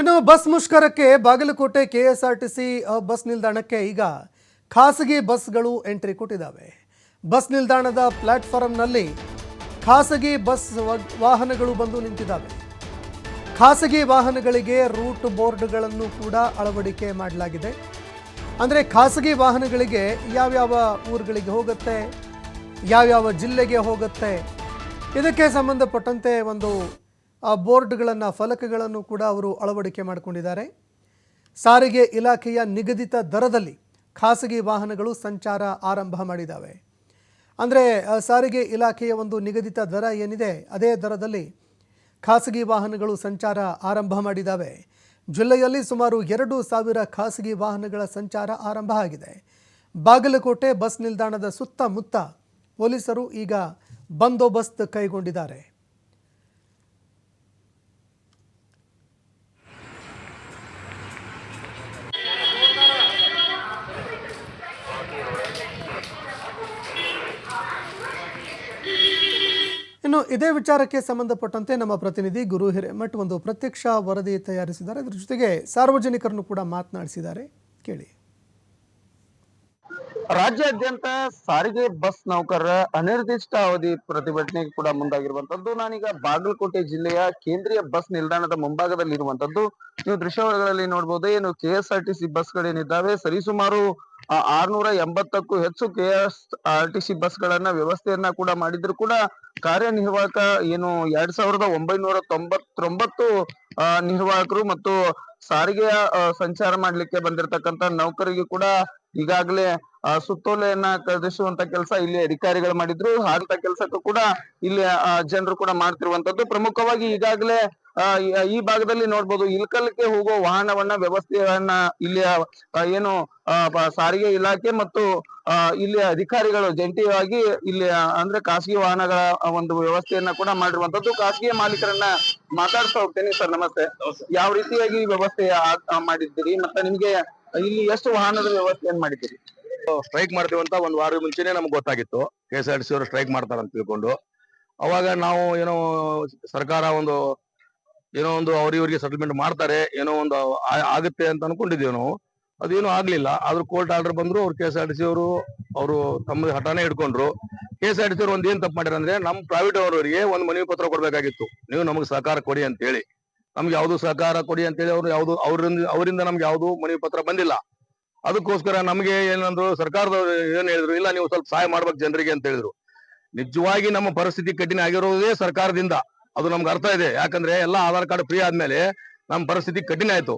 ಇನ್ನು ಬಸ್ ಮುಷ್ಕರಕ್ಕೆ Bagalkot KSRTC bus ನಿಲ್ದಾಣಕ್ಕೆ ಈಗ ಖಾಸಗಿ ಬಸ್ಗಳು ಎಂಟ್ರಿ ಕೊಟ್ಟಿದ್ದಾವೆ. ಬಸ್ ನಿಲ್ದಾಣದ ಪ್ಲಾಟ್ಫಾರ್ಮ್ನಲ್ಲಿ ಖಾಸಗಿ ಬಸ್ ವಾಹನಗಳು ಬಂದು ನಿಂತಿದ್ದಾವೆ. ಖಾಸಗಿ ವಾಹನಗಳಿಗೆ ರೂಟ್ ಬೋರ್ಡ್ಗಳನ್ನು ಕೂಡ ಅಳವಡಿಕೆ ಮಾಡಲಾಗಿದೆ. ಅಂದರೆ ಖಾಸಗಿ ವಾಹನಗಳಿಗೆ ಯಾವ್ಯಾವ ಊರುಗಳಿಗೆ ಹೋಗುತ್ತೆ, ಯಾವ್ಯಾವ ಜಿಲ್ಲೆಗೆ ಹೋಗುತ್ತೆ, ಇದಕ್ಕೆ ಸಂಬಂಧಪಟ್ಟಂತೆ ಒಂದು ಆ ಬೋರ್ಡ್ಗಳನ್ನು, ಫಲಕಗಳನ್ನು ಕೂಡ ಅವರು ಅಳವಡಿಕೆ ಮಾಡಿಕೊಂಡಿದ್ದಾರೆ. ಸಾರಿಗೆ ಇಲಾಖೆಯ ನಿಗದಿತ ದರದಲ್ಲಿ ಖಾಸಗಿ ವಾಹನಗಳು ಸಂಚಾರ ಆರಂಭ ಮಾಡಿದ್ದಾವೆ. ಅಂದರೆ ಸಾರಿಗೆ ಇಲಾಖೆಯ ಒಂದು ನಿಗದಿತ ದರ ಏನಿದೆ, ಅದೇ ದರದಲ್ಲಿ ಖಾಸಗಿ ವಾಹನಗಳು ಸಂಚಾರ ಆರಂಭ ಮಾಡಿದ್ದಾವೆ. ಜಿಲ್ಲೆಯಲ್ಲಿ ಸುಮಾರು ಎರಡು ಸಾವಿರ ಖಾಸಗಿ ವಾಹನಗಳ ಸಂಚಾರ ಆರಂಭ ಆಗಿದೆ. ಬಾಗಲಕೋಟೆ ಬಸ್ ನಿಲ್ದಾಣದ ಸುತ್ತಮುತ್ತ ಪೊಲೀಸರು ಈಗ ಬಂದೋಬಸ್ತ್ ಕೈಗೊಂಡಿದ್ದಾರೆ. ಇನ್ನು ಇದೇ ವಿಚಾರಕ್ಕೆ ಸಂಬಂಧಪಟ್ಟಂತೆ ನಮ್ಮ ಪ್ರತಿನಿಧಿ ಗುರು ಹಿರೇಮಠ್ ಒಂದು ಪ್ರತ್ಯಕ್ಷ ವರದಿ ತಯಾರಿಸಿದ್ದಾರೆ. ಅದರ ಜೊತೆಗೆ ಸಾರ್ವಜನಿಕರನ್ನು ಕೂಡ ಮಾತನಾಡಿಸಿದ್ದಾರೆ. ಕೇಳಿ. ರಾಜ್ಯಾದ್ಯಂತ ಸಾರಿಗೆ ಬಸ್ ನೌಕರರ ಅನಿರ್ದಿಷ್ಟ ಅವಧಿ ಪ್ರತಿಭಟನೆಗೆ ಕೂಡ ಮುಂದಾಗಿರುವಂತದ್ದು ನಾನೀಗ ಬಾಗಲಕೋಟೆ ಜಿಲ್ಲೆಯ ಕೇಂದ್ರೀಯ ಬಸ್ ನಿಲ್ದಾಣದ ಮುಂಭಾಗದಲ್ಲಿ ಇರುವಂತದ್ದು ನೀವು ದೃಶ್ಯಗಳಲ್ಲಿ ನೋಡಬಹುದು ಏನು K S R T C ಬಸ್ಗಳೇನಿದ್ದಾವೆ ಸರಿಸುಮಾರು ಆ, ಆರ್ನೂರ ಎಂಬತ್ತಕ್ಕೂ ಹೆಚ್ಚು K S R T C ಬಸ್ಗಳನ್ನ ವ್ಯವಸ್ಥೆಯನ್ನ ಕೂಡ ಮಾಡಿದ್ರು ಕೂಡ ಕಾರ್ಯನಿರ್ವಾಹಕ ಏನು ಎರಡ್ ಸಾವಿರದ ಒಂಬೈನೂರ ತೊಂಬತ್ತೊಂಬತ್ತು ನಿರ್ವಾಹಕರು ಮತ್ತು ಸಾರಿಗೆಯ ಸಂಚಾರ ಮಾಡ್ಲಿಕ್ಕೆ ಬಂದಿರತಕ್ಕಂತ ನೌಕರಿಗೆ ಕೂಡ ಈಗಾಗಲೇ ಸುತ್ತೋಲೆಯನ್ನ ಕಳಿಸುವಂತ ಕೆಲಸ ಇಲ್ಲಿ ಅಧಿಕಾರಿಗಳು ಮಾಡಿದ್ರು. ಹಾಗಂತ ಕೆಲಸಕ್ಕೂ ಕೂಡ ಇಲ್ಲಿ ಜನರು ಕೂಡ ಮಾಡ್ತಿರುವಂತದ್ದು. ಪ್ರಮುಖವಾಗಿ ಈಗಾಗಲೇ ಈ- ಈ ಭಾಗದಲ್ಲಿ ನೋಡ್ಬೋದು ಇಲ್ಕಲ್ಗೆ ಹೋಗೋ ವಾಹನವನ್ನ ವ್ಯವಸ್ಥೆಯನ್ನ ಇಲ್ಲಿ ಏನು ಸಾರಿಗೆ ಇಲಾಖೆ ಮತ್ತು ಇಲ್ಲಿ ಅಧಿಕಾರಿಗಳು ಜಂಟಿಯಾಗಿ ಇಲ್ಲಿ ಅಂದ್ರೆ ಖಾಸಗಿ ವಾಹನಗಳ ಒಂದು ವ್ಯವಸ್ಥೆಯನ್ನ ಕೂಡ ಮಾಡಿರುವಂತದ್ದು ಖಾಸಗಿ ಮಾಲೀಕರನ್ನ ಮಾತಾಡ್ತಾ ಹೋಗ್ತೇನೆ ಸರ್, ನಮಸ್ತೆ. ಯಾವ ರೀತಿಯಾಗಿ ವ್ಯವಸ್ಥೆ ಮಾಡಿದ್ದೀರಿ ಮತ್ತೆ ನಿಮ್ಗೆ ಇಲ್ಲಿ ಎಷ್ಟು ವಾಹನದ ವ್ಯವಸ್ಥೆಯನ್ನು ಮಾಡಿದ್ದೀರಿ? ಸ್ಟ್ರೈಕ್ ಮಾಡ್ತೀವಿ ಅಂತ ಒಂದ್ ವಾರ ಮುಂಚೆನೆ ನಮ್ಗೆ ಗೊತ್ತಾಗಿತ್ತು. K S R T C ಅವರು ಸ್ಟ್ರೈಕ್ ಮಾಡ್ತಾರಂತ ತಿಳ್ಕೊಂಡು. ಅವಾಗ ನಾವು ಏನೋ ಸರ್ಕಾರ ಒಂದು ಏನೋ ಒಂದು ಅವ್ರಿವ್ರಿಗೆ ಸೆಟಲ್ಮೆಂಟ್ ಮಾಡ್ತಾರೆ, ಏನೋ ಒಂದು ಆಗುತ್ತೆ ಅಂತ ಅನ್ಕೊಂಡಿದ್ದೇವೆ ನಾವು. ಅದೇನು ಆಗ್ಲಿಲ್ಲ. ಆದ್ರೂ ಕೋರ್ಟ್ ಆರ್ಡರ್ ಬಂದ್ರು, ಅವ್ರು K S R T C ಅವರು ಅವರು ತಮ್ಮ ಹಠಾನೇ ಹಿಡ್ಕೊಂಡ್ರು. K S R T C ಅವ್ರು ಒಂದ್ ಏನ್ ತಪ್ಪು ಮಾಡ್ಯಾರ ಅಂದ್ರೆ, ನಮ್ ಪ್ರೈವೇಟ್ ಅವರವರಿಗೆ ಒಂದ್ ಮನವಿ ಪತ್ರ ಕೊಡ್ಬೇಕಾಗಿತ್ತು. ನೀವು ನಮಗೆ ಸಹಕಾರ ಕೊಡಿ ಅಂತ ಹೇಳಿ ನಮ್ಗೆ ಯಾವ್ದು ಸಹಕಾರ ಕೊಡಿ ಅಂತ ಹೇಳಿ ಅವ್ರು ಯಾವ್ದು, ಅವರಿಂದ ಅವರಿಂದ ನಮ್ಗೆ ಯಾವ್ದು ಮನವಿ ಪತ್ರ ಬಂದಿಲ್ಲ. ಅದಕ್ಕೋಸ್ಕರ ನಮಗೆ ಏನಂದ್ರು ಸರ್ಕಾರದವ್ರು ಏನ್ ಹೇಳಿದ್ರು, ಇಲ್ಲ ನೀವು ಸ್ವಲ್ಪ ಸಹಾಯ ಮಾಡ್ಬೇಕು ಜನರಿಗೆ ಅಂತ ಹೇಳಿದ್ರು. ನಿಜವಾಗಿ ನಮ್ಮ ಪರಿಸ್ಥಿತಿ ಕಠಿಣ ಆಗಿರೋದೇ ಸರ್ಕಾರದಿಂದ. ಅದು ನಮ್ಗೆ ಅರ್ಥ ಇದೆ. ಯಾಕಂದ್ರೆ ಎಲ್ಲ ಆಧಾರ್ ಕಾರ್ಡ್ ಫ್ರೀ ಆದ್ಮೇಲೆ ನಮ್ಮ ಪರಿಸ್ಥಿತಿ ಕಠಿಣ ಆಯ್ತು.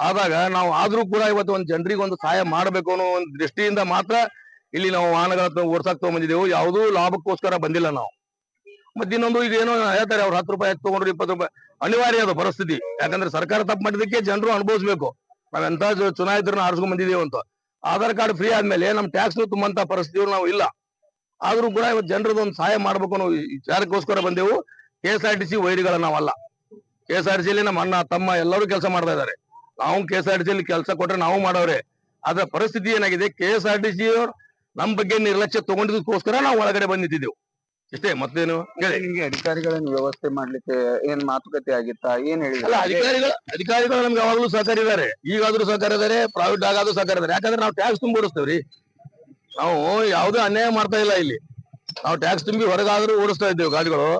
ಆದಾಗ ನಾವು ಆದ್ರೂ ಕೂಡ ಇವತ್ತು ಒಂದು ಜನರಿಗೆ ಒಂದು ಸಹಾಯ ಮಾಡಬೇಕು ಅನ್ನೋ ಒಂದು ದೃಷ್ಟಿಯಿಂದ ಮಾತ್ರ ಇಲ್ಲಿ ನಾವು ವಾಹನಗಳ ಓಡ್ಸಾಕ್ ತಗೊಂಬಂದಿದ್ದೆವು ಯಾವುದೂ ಲಾಭಕ್ಕೋಸ್ಕರ ಬಂದಿಲ್ಲ ನಾವು. ಮತ್ತೆ ಇನ್ನೊಂದು ಇದೇನೋ ಹೇಳ್ತಾರೆ, ಅವ್ರು ಹತ್ತು ರೂಪಾಯಿ ತಗೊಂಡ್ರು ಇಪ್ಪತ್ತು ರೂಪಾಯಿ. ಅನಿವಾರ್ಯ ಅದು ಪರಿಸ್ಥಿತಿ. ಯಾಕಂದ್ರೆ ಸರ್ಕಾರ ತಪ್ಪು ಮಾಡಿದಕ್ಕೆ ಜನರು ಅನುಭವಿಸ್ಬೇಕು. ನಾವೆಂತ ಚುನಾಯಿತರನ್ನ ಆರಿಸ್ಕೊಂಡ್ ಬಂದಿದ್ದೇವೆ ಅಂತ. ಆಧಾರ್ ಕಾರ್ಡ್ ಫ್ರೀ ಆದ್ಮೇಲೆ ನಮ್ ಟ್ಯಾಕ್ಸ್ ತುಂಬಂತ ಪರಿಸ್ಥಿತಿ ನಾವು ಇಲ್ಲ. ಆದ್ರೂ ಕೂಡ ಇವತ್ತು ಜನರದ್ದು ಸಹಾಯ ಮಾಡ್ಬೇಕು ಅನ್ನೋ ವಿಚಾರಕ್ಕೋಸ್ಕರ ಬಂದೆವು. K S R T C ವೈರಿಗಳ ನಾವಲ್ಲ. ಕೆ ಎಸ್ ಆರ್ ಟಿ ಸಿಲಿ ನಮ್ಮ ಅಣ್ಣ ತಮ್ಮ ಎಲ್ಲರೂ ಕೆಲಸ ಮಾಡ್ತಾ ಇದ್ದಾರೆ. ನಾವು ಕೆ ಎಸ್ ಆರ್ ಟಿ ಸಿಲಿ ಕೆಲಸ ಕೊಟ್ರೆ ನಾವು ಮಾಡೋರೆ. ಅದರ ಪರಿಸ್ಥಿತಿ ಏನಾಗಿದೆ? K S R T C ಅವ್ರು ನಮ್ ಬಗ್ಗೆ ನಿರ್ಲಕ್ಷ್ಯ ತಗೊಂಡಿದ್ದಕ್ಕೋಸ್ಕರ ನಾವು ಒಳಗಡೆ ಬಂದ್ ಇಷ್ಟೇ ಮತ್ತೇನು? ಹೇಳಿ. ನಿಮ್ಗೆ ಅಧಿಕಾರಿಗಳನ್ನ ವ್ಯವಸ್ಥೆ ಮಾಡ್ಲಿಕ್ಕೆ ಏನ್ ಮಾತುಕತೆ ಆಗಿತ್ತಾ? ಏನ್ ಅಲ್ಲ ಹೇಳಿಲ್ಲ ಅಧಿಕಾರಿಗಳು ಅಧಿಕಾರಿಗಳು ನಮ್ಗೆ ಯಾವಾಗಲೂ ಸಹಕಾರ ಇದಾರೆ ಈಗಾದ್ರೂ ಸಹಕಾರ ಇದಾರೆ ಪ್ರೈವೇಟ್ ಆಗಾದ್ರೂ ಸಹಕಾರ ಇದಾರೆ ಯಾಕಂದ್ರೆ ನಾವು ಟ್ಯಾಕ್ಸ್ ತುಂಬಿ ಓಡಿಸ್ತೇವ್ರಿ. ನಾವು ಯಾವುದೇ ಅನ್ಯಾಯ ಮಾಡ್ತಾ ಇಲ್ಲ ಇಲ್ಲಿ. ನಾವು ಟ್ಯಾಕ್ಸ್ ತುಂಬಿ ಹೊರಗಾದ್ರೂ ಓಡಿಸ್ತಾ ಇದ್ದೇವೆ ಗಾಡಿಗಳು.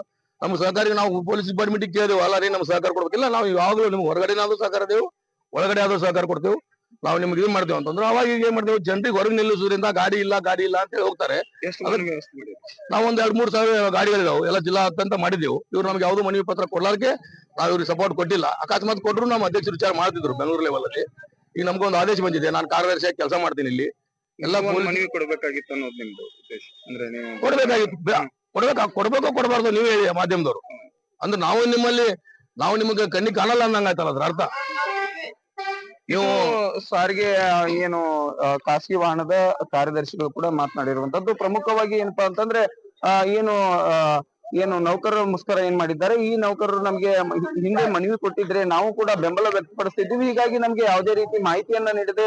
ನಮ್ಮ ಸಹಕಾರಿಗೆ ನಾವು ಪೊಲೀಸ್ ಡಿಪಾರ್ಟ್ಮೆಂಟ್ ಕೇಳಿದೆವು ಅಲ್ಲ ರೀ ನಮ್ಗೆ ಸಹಕಾರ ಕೊಡ್ಬೇಕಿಲ್ಲ ನಾವು ಯಾವಾಗಲೂ ನಿಮ್ಗೆ ಹೊರಗಡೆನಾದ್ರೂ ಸಹಕಾರ ದೇವು ಒಳಗಡೆ ಆದ್ರೂ ಸಹಕಾರ ಕೊಡ್ತೇವೆ. ನಾವು ನಿಮ್ಗೆ ಇದು ಮಾಡ್ತೇವೆ ಅಂತಂದ್ರೆ. ಅವಾಗ ಈಗ ಏನ್ ಮಾಡ್ತೇವೆ ಜನರಿಗೆ ಹೊರಗೆ ನಿಲ್ಲಿಸೋದ್ರಿಂದ ಗಾಡಿ ಇಲ್ಲ ಗಾಡಿ ಇಲ್ಲ ಅಂತ ಹೇಳಿ ಹೋಗ್ತಾರೆ ನಾವು ಒಂದ್ ಎರಡ್ ಮೂರ್ ಸಾವಿರ ಗಾಡಿಗಳಿದಾವೆ ಎಲ್ಲ ಜಿಲ್ಲಾ ಅತ್ಯಂತ ಮಾಡಿದೆವು. ಇವ್ರು ನಮ್ಗೆ ಯಾವ್ದು ಮನವಿ ಪತ್ರ ಕೊಡ್ಲಾರ್ಕೆ ನಾವು ಇವ್ರಿಗೆ ಸಪೋರ್ಟ್ ಕೊಟ್ಟಿಲ್ಲ. ಅಕಸ್ಮಾತ್ ಕೊಟ್ಟರು ನಮ್ಮ ಅಧ್ಯಕ್ಷರು ವಿಚಾರ ಮಾಡ್ತಿದ್ರು ಬೆಂಗಳೂರು ಲೆವೆಲ್ ಅಲ್ಲಿ. ಈಗ ನಮ್ಗೊಂದು ಆದೇಶ ಬಂದಿದೆ ನಾನು ಕಾರ್ಯದರ್ಶಿಯಾಗಿ ಕೆಲಸ ಮಾಡ್ತೀನಿ ಇಲ್ಲಿ. ಎಲ್ಲ ಮನವಿ ಕೊಡ್ಬೇಕಾಗಿತ್ತು ಅನ್ನೋದು ನಿಮ್ದು ಉದ್ದೇಶ. ಅಂದ್ರೆ ನೀವು ಕೊಡ್ಬೇಕಾಗಿತ್ತು. ಕೊಡ್ಬೇಕಾ? ಕೊಡ್ಬೇಕು ಕೊಡಬಾರ್ದು ನೀವೇ ಹೇಳಿ ಮಾಧ್ಯಮದವರು. ಅಂದ್ರೆ ನಾವು ನಿಮ್ಮಲ್ಲಿ, ನಾವು ನಿಮಗೆ ಕಣ್ಣಿ ಕಾಣಲ್ಲ ಅನ್ನಂಗ ಆಯ್ತಲ್ಲ ಅದ್ರ ಅರ್ಥ? ನೀವು ಸಾರಿಗೆ, ಏನು ಖಾಸಗಿ ವಾಹನದ ಕಾರ್ಯದರ್ಶಿಗಳು ಕೂಡ ಮಾತನಾಡಿರುವಂತದ್ದು ಪ್ರಮುಖವಾಗಿ ಏನಪ್ಪಾ ಅಂತಂದ್ರೆ ಏನು ಏನು ನೌಕರರ ಮುಷ್ಕರ ಏನ್ ಮಾಡಿದ್ದಾರೆ? ಈ ನೌಕರರು ನಮ್ಗೆ ಹಿಂದೆ ಮನವಿ ಕೊಟ್ಟಿದ್ರೆ ನಾವು ಕೂಡ ಬೆಂಬಲ ವ್ಯಕ್ತಪಡಿಸ್ತಿದ್ವಿ ಹೀಗಾಗಿ ನಮ್ಗೆ ಯಾವುದೇ ರೀತಿ ಮಾಹಿತಿಯನ್ನ ನೀಡದೆ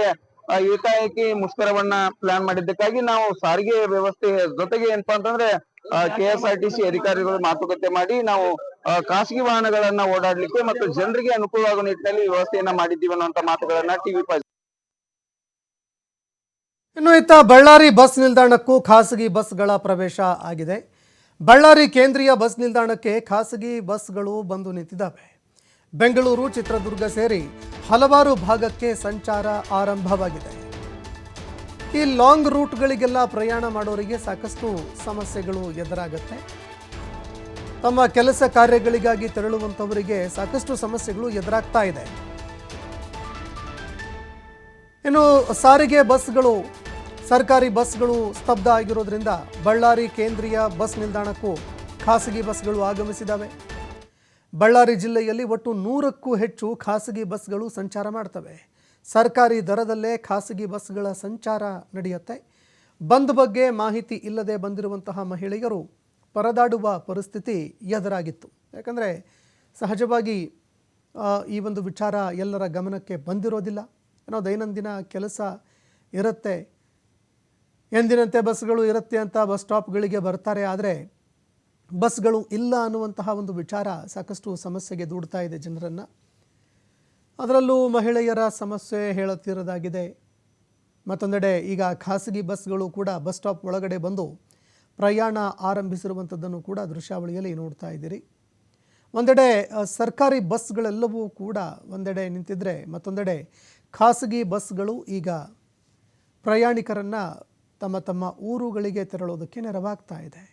ಏಕಾಏಕಿ ಮುಷ್ಕರವನ್ನ ಪ್ಲಾನ್ ಮಾಡಿದ್ದಕ್ಕಾಗಿ ನಾವು ಸಾರಿಗೆ ವ್ಯವಸ್ಥೆ ಜೊತೆಗೆ ಏನಪ್ಪಾ ಅಂತಂದ್ರೆ K S R T C ಅಧಿಕಾರಿಗಳು ಮಾತುಕತೆ ಮಾಡಿ ನಾವು ಖಾಸಗಿ ವಾಹನಗಳನ್ನ ಓಡಾಡ್ಲಿಕ್ಕೆ ಮತ್ತು ಜನರಿಗೆ ಅನುಕೂಲವಾಗುವ ನಿಟ್ಟಿನಲ್ಲಿ ವ್ಯವಸ್ಥೆಯನ್ನ ಮಾಡಿದ್ದೀವಿ ಅನ್ನುವಂತ ಮಾತುಗಳನ್ನ ಟಿವಿ ಇನ್ನು ಇತ್ತ ಬಳ್ಳಾರಿ ಬಸ್ ನಿಲ್ದಾಣಕ್ಕೂ ಖಾಸಗಿ ಬಸ್ಗಳ ಪ್ರವೇಶ ಆಗಿದೆ. ಬಳ್ಳಾರಿ ಕೇಂದ್ರೀಯ ಬಸ್ ನಿಲ್ದಾಣಕ್ಕೆ ಖಾಸಗಿ ಬಸ್ಗಳು ಬಂದು ನಿಂತಿದ್ದಾವೆ. ಬೆಂಗಳೂರು ಚಿತ್ರದುರ್ಗ ಸೇರಿ ಹಲವಾರು ಭಾಗಕ್ಕೆ ಸಂಚಾರ ಆರಂಭವಾಗಿದೆ. ಈ ಲಾಂಗ್ ರೂಟ್ಗಳಿಗೆಲ್ಲ ಪ್ರಯಾಣ ಮಾಡೋರಿಗೆ ಸಾಕಷ್ಟು ಸಮಸ್ಯೆಗಳು ಎದುರಾಗುತ್ತೆ. ತಮ್ಮ ಕೆಲಸ ಕಾರ್ಯಗಳಿಗಾಗಿ ತೆರಳುವಂಥವರಿಗೆ ಸಾಕಷ್ಟು ಸಮಸ್ಯೆಗಳು ಎದುರಾಗ್ತಾ ಇದೆ. ಇನ್ನು ಸಾರಿಗೆ ಬಸ್ಗಳು, ಸರ್ಕಾರಿ ಬಸ್ಗಳು ಸ್ತಬ್ಧ ಆಗಿರೋದ್ರಿಂದ ಬಳ್ಳಾರಿ ಕೇಂದ್ರೀಯ ಬಸ್ ನಿಲ್ದಾಣಕ್ಕೂ ಖಾಸಗಿ ಬಸ್ಗಳು ಆಗಮಿಸಿದಾವೆ. ಬಳ್ಳಾರಿ ಜಿಲ್ಲೆಯಲ್ಲಿ ಒಟ್ಟು ನೂರಕ್ಕೂ ಹೆಚ್ಚು ಖಾಸಗಿ ಬಸ್ಗಳು ಸಂಚಾರ ಮಾಡ್ತವೆ. ಸರ್ಕಾರಿ ದರದಲ್ಲೇ ಖಾಸಗಿ ಬಸ್ಗಳ ಸಂಚಾರ ನಡೆಯುತ್ತೆ. ಬಂದ್ ಬಗ್ಗೆ ಮಾಹಿತಿ ಇಲ್ಲದೆ ಬಂದಿರುವಂತಹ ಮಹಿಳೆಯರು ಪರದಾಡುವ ಪರಿಸ್ಥಿತಿ ಎದುರಾಗಿತ್ತು. ಯಾಕಂದರೆ ಸಹಜವಾಗಿ ಈ ಒಂದು ವಿಚಾರ ಎಲ್ಲರ ಗಮನಕ್ಕೆ ಬಂದಿರೋದಿಲ್ಲ. ಏನೋ ದೈನಂದಿನ ಕೆಲಸ ಇರುತ್ತೆ. ಎಂದಿನಂತೆ ಬಸ್ಗಳು ಇರುತ್ತೆ ಅಂತ ಬಸ್ ಸ್ಟಾಪ್ಗಳಿಗೆ ಬರ್ತಾರೆ. ಆದರೆ ಬಸ್ಗಳು ಇಲ್ಲ ಅನ್ನುವಂತಹ ಒಂದು ವಿಚಾರ ಸಾಕಷ್ಟು ಸಮಸ್ಯೆಗೆ ದೂಡ್ತಾ ಇದೆ ಜನರನ್ನು. ಅದರಲ್ಲೂ ಮಹಿಳೆಯರ ಸಮಸ್ಯೆ ಹೇಳುತ್ತಿರೋದಾಗಿದೆ ಮತ್ತೊಂದೆಡೆ ಈಗ ಖಾಸಗಿ ಬಸ್ಗಳು ಕೂಡ ಬಸ್ ಸ್ಟಾಪ್ ಒಳಗಡೆ ಬಂದು ಪ್ರಯಾಣ ಆರಂಭಿಸಿರುವಂಥದ್ದನ್ನು ಕೂಡ ದೃಶ್ಯಾವಳಿಯಲ್ಲಿ ನೋಡ್ತಾ ಇದ್ದೀರಿ. ಒಂದೆಡೆ ಸರ್ಕಾರಿ ಬಸ್ಗಳೆಲ್ಲವೂ ಕೂಡ ಒಂದೆಡೆ ನಿಂತಿದ್ದರೆ ಮತ್ತೊಂದೆಡೆ ಖಾಸಗಿ ಬಸ್ಗಳು ಈಗ ಪ್ರಯಾಣಿಕರನ್ನು ತಮ್ಮ ತಮ್ಮ ಊರುಗಳಿಗೆ ತೆರಳೋದಕ್ಕೆ ನೆರವಾಗ್ತಾ ಇದೆ.